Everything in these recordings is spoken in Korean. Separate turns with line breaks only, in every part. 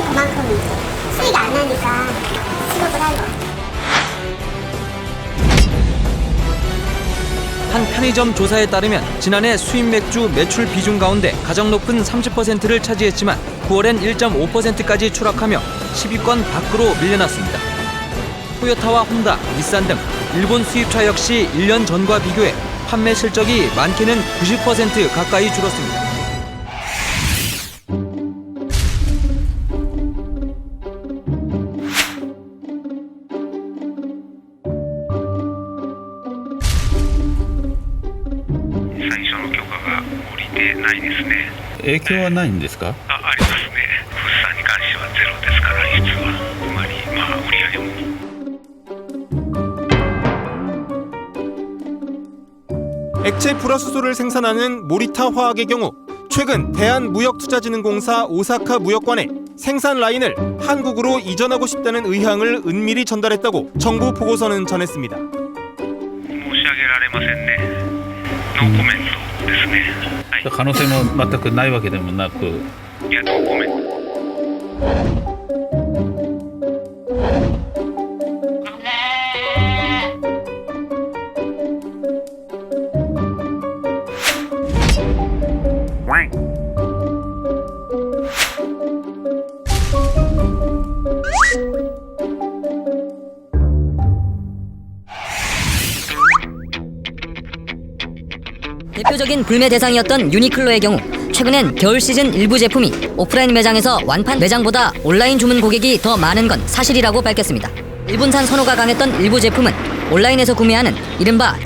그만큼 이제 수익이 안 나니까 취업을 한 거.
한 편의점 조사에 따르면 지난해 수입 맥주 매출 비중 가운데 가장 높은 30%를 차지했지만 9월엔 1.5%까지 추락하며 10위권 밖으로 밀려났습니다. 토요타와 혼다, 닛산 등 일본 수입차 역시 1년 전과 비교해 판매 실적이 많게는 90% 가까이 줄었습니다.
りてないですね
影響はないんですか
あありますね物産に関してはゼロですから輸出はつまりまあ売り上げも
액체 불화수소를 생산하는 모리타 화학의 경우 최근 대한무역투자진흥공사 오사카 무역관에 생산 라인을 한국으로 이전하고 싶다는 의향을 은밀히 전달했다고 정부 보고서는 전했습니다.
申し上げられませんねノーコメントですねはい
可能性も全くないわけでもなく。
대표적인 불매 대상이었던 유니클로의 경우 최근엔 겨울 시즌 일부 제품이 오프라인 매장에서 완판 매장보다 온라인 주문 고객이 더 많은 건 사실이라고 밝혔습니다. 일본산 선호가 강했던 일부 제품은 온라인에서 구매하는 이른바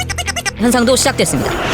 현상도 시작됐습니다.